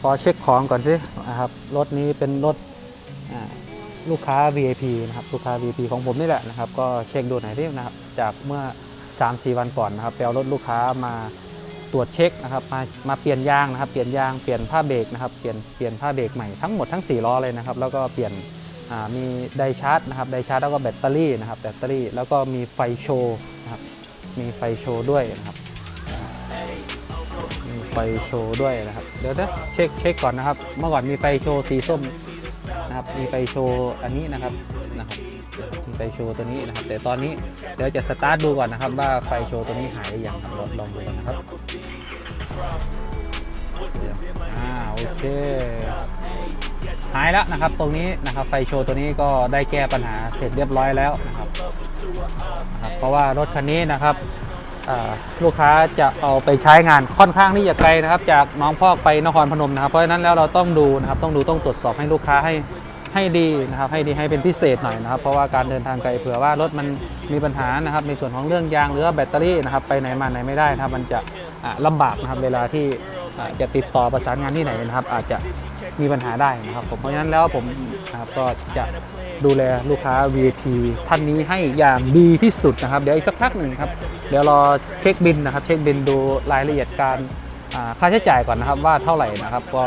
ขอเช็คของก่อนสินะครับรถนี้เป็นรถลูกค้า VIP นะครับลูกค้า VIP ของผมนี่แหละนะครับก็เช็คดูหน่อยดินะครับจากเมื่อ 3-4 วันก่อนนะครับไปเอารถลูกค้ามาตรวจเช็คนะครับมามาเปลี่ยนยางนะครับเปลี่ยนยางเปลี่ยนผ้าเบรกนะครับเปลี่ยนเปลี่ยนผ้าเบรกใหม่ทั้งหมดทั้ง 4 ล้อเลยนะครับแล้วก็เปลี่ยนมีไดชาร์จนะครับไดชาร์จแล้วก็แบตเตอรี่นะครับแบตเตอรี่แล้วก็มีไฟโชว์นะครับมีไฟโชว์ด้วยนะครับ มีไฟโชว์ด้วยนะครับ เดี๋ยวนะเช็คเช็คก่อนนะครับ เมื่อก่อนมีไฟโชว์สีส้มนะครับ มีไฟโชว์อันนี้นะครับนะครับมีไฟโชว์ตัวนี้นะครับ แต่ตอนนี้เดี๋ยวจะสตาร์ทดูก่อนนะครับ ว่าไฟโชว์ตัวนี้หายหรือยังครับลองลองดูก่อนนะครับอ่าโอเคหายแล้วนะครับตรงนี้นะครับไฟโชว์ตัวนี้ก็ได้แก้ปัญหาเสร็จเรียบร้อยแล้วนะครับนะครับ เพราะว่ารถคันนี้นะครับ ลูกค้าจะเอาไปใช้งานค่อนข้างที่จะไกลนะครับ จากน้องพอกไปนครพนมนะครับ เพราะฉะนั้นแล้วเราต้องดูนะครับต้องดูต้องตรวจสอบให้ลูกค้าให้ให้ดีนะครับให้ดีให้เป็นพิเศษหน่อยนะครับ เพราะว่าการเดินทางไกลเผื่อว่ารถมันมีปัญหานะครับ ในส่วนของเรื่องยางหรือแบตเตอรี่นะครับ ไปไหนมาไหนไม่ได้นะครับ มันจะลำลำบากนะครับเวลาที่ จะติดต่อประสานงานที่ไหนนะครับ อาจจะมีปัญหาได้นะครับผมเพราะฉะนั้นแล้วผมนะครับก็จะดูแลลูกค้า VIP ท่านนี้ให้อย่างดีที่สุดนะครับ เดี๋ยวอีกสักพักหนึ่งครับ เดี๋ยวรอเช็คบินนะครับ เช็คบินดูรายละเอียดการค่าใช้จ่ายก่อนนะครับว่าเท่าไหร่นะครับก็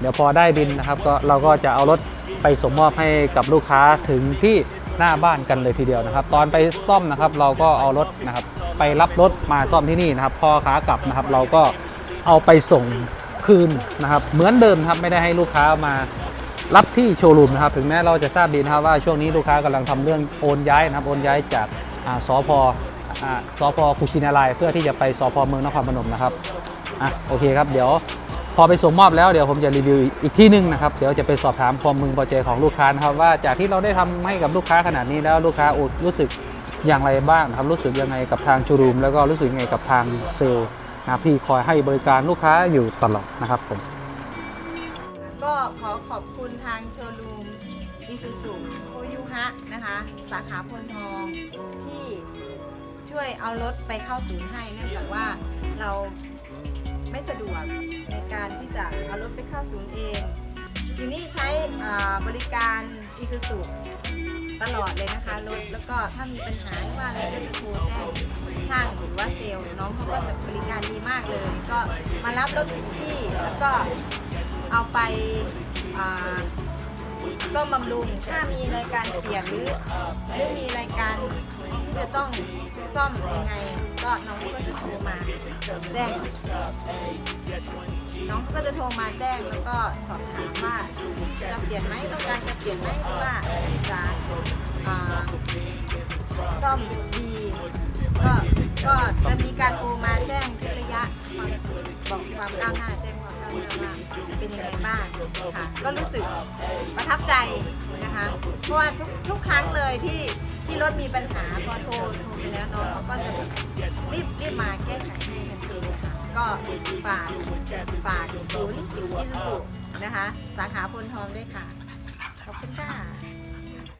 เดี๋ยวพอได้บินนะครับ ก็เราก็จะเอารถไปส่งมอบให้กับลูกค้าถึงที่หน้าบ้านกันเลยทีเดียวนะครับ ตอนไปซ่อมนะครับเราก็เอารถนะครับ ไปรับรถมาซ่อมที่นี่นะครับ พอขากลับนะครับ เราก็ เอาไปส่งคืนนะครับเหมือนเดิมครับไม่ได้ให้ลูกค้ามารับที่โชว์รูมนะครับถึงแม้เราจะทราบดีนะครับว่าช่วงนี้ลูกค้ากำลังทำเรื่องโอนย้ายนะครับโอนย้ายจากอาสพอ่าสพคุชินารายเพื่อที่จะไปสพเมืองนครพนมนะครับอะโอเคครับเดี๋ยวพอไปส่งมอบแล้วเดี๋ยวผมจะรีวิวอีกที่หนึงนะครับเดี๋ยวจะไปสอบถามความมึงพอใจของลูกค้านะครับว่าจากที่เราได้ทำให้กับลูกค้าขนาดนี้แล้วลูกค้ารู้สึกอย่างไรบ้างครับรู้สึกยังไงกับทางโชว์รูม แล้วก็รู้สึกยังไงกับทางเซลล์ นะที่คอยให้บริการลูกค้าอยู่ตลอดนะครับผมก็ขอขอบคุณทางโชว์รูมอิซูซุโคยุฮะนะคะ สาขาพลทองที่ช่วยเอารถไปเข้าศูนย์ให้เนื่องจากว่าเราไม่สะดวกในการที่จะเอารถไปเข้าศูนย์เองทีนี้ใช้บริการ อิซูซุตลอดเลยนะคะรถแล้วก็ถ้ามีปัญหาหรือว่าอะไรก็จะโทรแจ้งช่างหรือว่าเซลล์น้องเขาก็จะบริการดีมากเลย ก็มารับรถถึงที่แล้วก็เอาไปอ่าซ่อมบำรุงถ้ามีรายการเปลี่ยนหรือหรือมีรายการที่จะต้องซ่อมยังไง ก็น้องก็จะโทรมาแจ้งน้องก็จะโทรมาแจ้งแล้วก็สอบถามว่า ลี่ยนไหมต้องการจะเปลี่ยนไหมหรือว่าจะซ่อมดีก็ก็จะมีการโทรมาแจ้งทุกระยะบอกความก้าวหน้าแจ้งความก้าวหน้าว่าเป็นยังไงบ้างค่ะก็รู้สึกประทับใจนะคะเพราะว่าทุกทุกครั้งเลยที่ที่รถมีปัญหาพอโทรโทรไปแล้วน้องเขาก็จะรีบรีบมาแก้ไขให้ทันทีเลยค่ะก็ฝากฝากศูนย์อิซูซุ นะคะ สาขาพลทองด้วยค่ะ ขอบคุณค่ะ